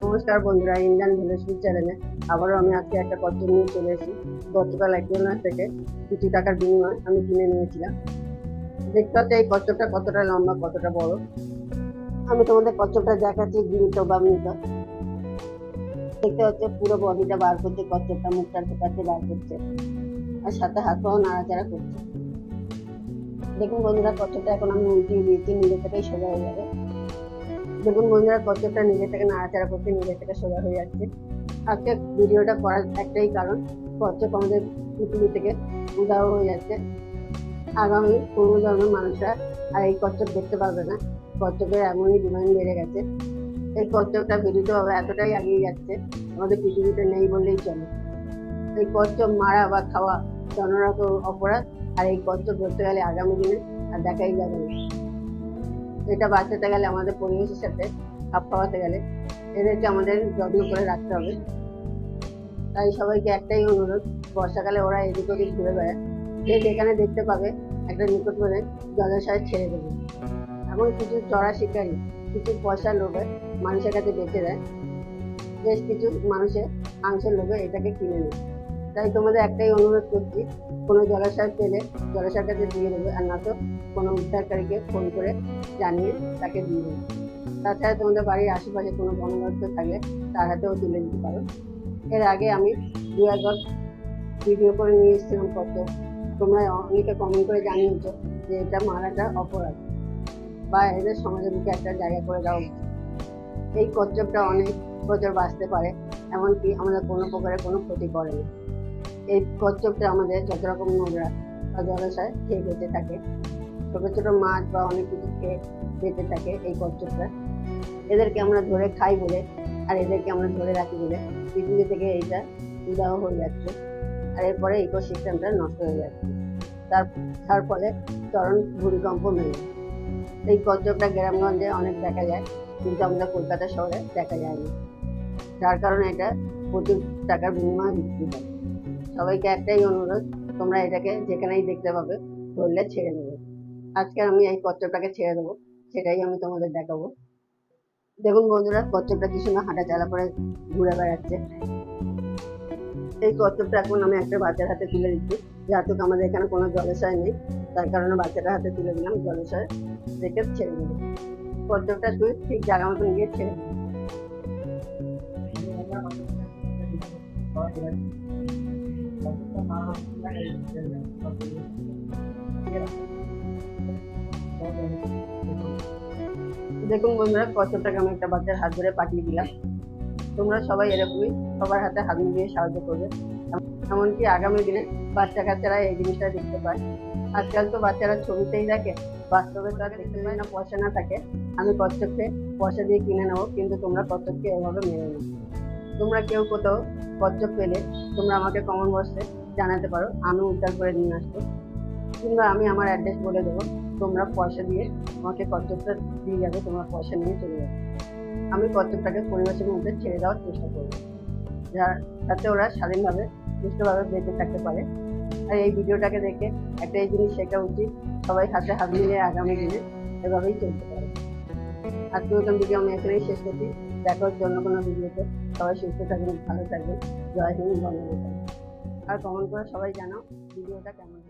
নমস্কার বন্ধুরা, Indian food চ্যানেলে আবারও আমি আজকে একটা কচ্ছপ নিয়ে চলে এসেছি। গতকাল একজনের থেকে কিছু টাকার বিনিময় আমি কিনে নিয়েছিলাম। দেখতে হচ্ছে এই কচ্ছপটা কতটা লম্বা, কতটা বড়। আমি তোমাদের কচ্ছপটা দেখাচ্ছি গৃহীত বা মৃত দেখতে হচ্ছে পুরো বডিটা বার করছে কচ্ছপটা মুখটা ঢোকাচ্ছে বার করছে। আর সাথে হাত পাও নাড়াচাড়া করছে। দেখুন বন্ধুরা কচ্ছপটা এখন আমি উল্টিয়ে দিয়েছি নিজে থেকেই সোজা হয়ে যাবে। দেখুন বন্ধুরা কচ্ছপটা নিজে থেকে নাড়াচাড়া করছে, নিজে থেকে সোজা হয়ে যাচ্ছে। আজকে ভিডিওটা করার একটাই কারণ কচ্ছপ আমাদের পৃথিবী থেকে উদাহ হয়ে যাচ্ছে। আগামী কোনো ধরনের মানুষরা আর এই কচ্ছপ দেখতে পারবে না। কচ্ছপের এমনই ডিমান্ড বেড়ে গেছে। এই কচ্ছপটা বিদ্যুৎভাবে এতটাই এগিয়ে যাচ্ছে। আমাদের পৃথিবীতে নেই বললেই চলে। এই কচ্ছপ মারা বা খাওয়া জনরকম অপরাধ, আর এই কচ্ছপ ধরতে গেলে আগামী দিনে আর দেখাই যাবে না। এটা বাঁচাতে গেলে আমাদের পরিবেশের সাথে খাপ খাওয়াতে গেলে এদেরকে আমাদের যত্ন করে রাখতে হবে। তাই সবাইকে একটাই অনুরোধ, বর্ষাকালে ওরা এদিক ওদিক ঘুরে বেড়ায় যে যেখানে দেখতে পাবে একটা নিকট করে জলাশয় ছেড়ে দেবে। এখন কিছু চড়া শিকারী, কিছু পয়সার লোভে মানুষের কাছে বেঁচে দেয়। বেশ কিছু মানুষের মাংসের লোভে এটাকে কিনে নেয়। তাই তোমাদের একটাই অনুরোধ করছি, কোনো জলাশয় পেলে জলাশয়ের কাছে দিয়ে দেবে আর না তো কোনো উদ্ধারকারীকে ফোন করে জানিয়ে তাকে দিয়ে দেবে। তাছাড়া তোমাদের বাড়ির আশেপাশে কোনো বনদপ্ত থাকলে তার হাতেও তুলে দিতে পারো। এর আগে আমি দু একবার ভিডিও করে নিয়ে এসেছিলাম কত তোমরা অনেকে কমেন্ট করে জানিয়েছো যে এটা মারাটা অপরাধ বা এদের সমাজের বুকে একটা জায়গা করে দেওয়া উচিত এই কচ্ছপটা অনেক বছর বাঁচতে পারে, এমনকি আমাদের কোনো প্রকারের কোনো ক্ষতি করে না এই কচ্ছপটা আমাদের যত রকম নোংরা বা জলাশয় খেয়ে বেঁচে থাকে, ছোটো ছোটো মাছ বা অনেক কিছু খেয়ে বেঁচে থাকে এই কচ্ছপটা এদেরকে আমরা ধরে খাই বলে, আর এদেরকে আমরা ধরে রাখি বলে পৃথিবী থেকে এইটা উদাহ হয়ে যাচ্ছে। আর এরপরে ইকোসিস্টেমটা নষ্ট হয়ে যাচ্ছে। তার তার ফলে চরম ভূমিকম্প নেই এই কচ্ছপটা গ্রামগঞ্জে অনেক দেখা যায়, কিন্তু আমাদের কলকাতা শহরে দেখা যায় না যার কারণে এটা প্রচুর টাকার বিনিময়ে বিক্রি হয়। সবাইকে একটাই অনুরোধ, তোমরা এটাকে যেখানেই দেখতে পাবে ধরলে ছেড়ে দেবে। আজকে আমি এই কচ্ছপটাকে ছেড়ে দেবো, সেটাই আমি তোমাদের দেখাবো। দেখুন বন্ধুরা কচ্ছপটা কি সুন্দর হাঁটা চালা করে ঘুরে বেড়াচ্ছে। এই কচ্ছপটা এখন আমি একটা বাচ্চার হাতে তুলে দিচ্ছি যেহেতু আমাদের এখানে কোনো জলাশয় নেই। তার কারণে বাচ্চাটার হাতে তুলে দিলাম, জলাশয় রেখে ছেড়ে দেবো। কচ্ছপটা তুই ঠিক জায়গা মতন গিয়ে ছেড়ে দেবো দেখুন বন্ধুরা কচ্ছপটাকে আমি একটা বাচ্চার হাত ধরে পাঠিয়ে দিলাম। তোমরা সবাই এরকমই সবার হাতে হাত দিয়ে সাহায্য করবে। এমনকি আগামী দিনে বাচ্চা কাচ্চারা এই জিনিসটা দেখতে পায়। আজকাল তো বাচ্চারা ছবিতেই দেখে, বাস্তবে তো আর দেখতে পায় না, পয়সা না থাকে। আমি কচ্ছপকে পয়সা দিয়ে কিনে নেব, কিন্তু তোমরা কচ্ছপকে এভাবে মেনে নেব তোমরা কেউ কোথাও কচ্ছপ পেলে তোমরা আমাকে কমন বক্সে জানাতে পারো, আমি উদ্ধার করে নিয়ে আসব। কিংবা আমি আমার অ্যাড্রেস বলে দেবো, তোমরা পয়সা দিয়ে আমাকে কচ্ছপটা দিয়ে যাবে, তোমরা পয়সা নিয়ে চলে যাবে। আমি কচ্ছপটাকে পরিবেশের মধ্যে ছেড়ে দেওয়ার চেষ্টা করব। যা যাতে ওরা স্বাধীনভাবে, সুস্থভাবে বেঁচে থাকতে পারে। আর এই ভিডিওটাকে দেখে একটা এই জিনিস শেখা উচিত, সবাই হাতে হাত মিলিয়ে আগামী দিনে এভাবেই চলতে পারে। আজকে নতুন ভিডিও আমি এখানেই শেষ করছি। দেখা হচ্ছে অন্য কোনো ভিডিওতে সবাই সুস্থ থাকবেন ভালো থাকবেন জয় হিন্দ বন্ধ আর কমেন্ট করে সবাই জানাও ভিডিওটা কেমন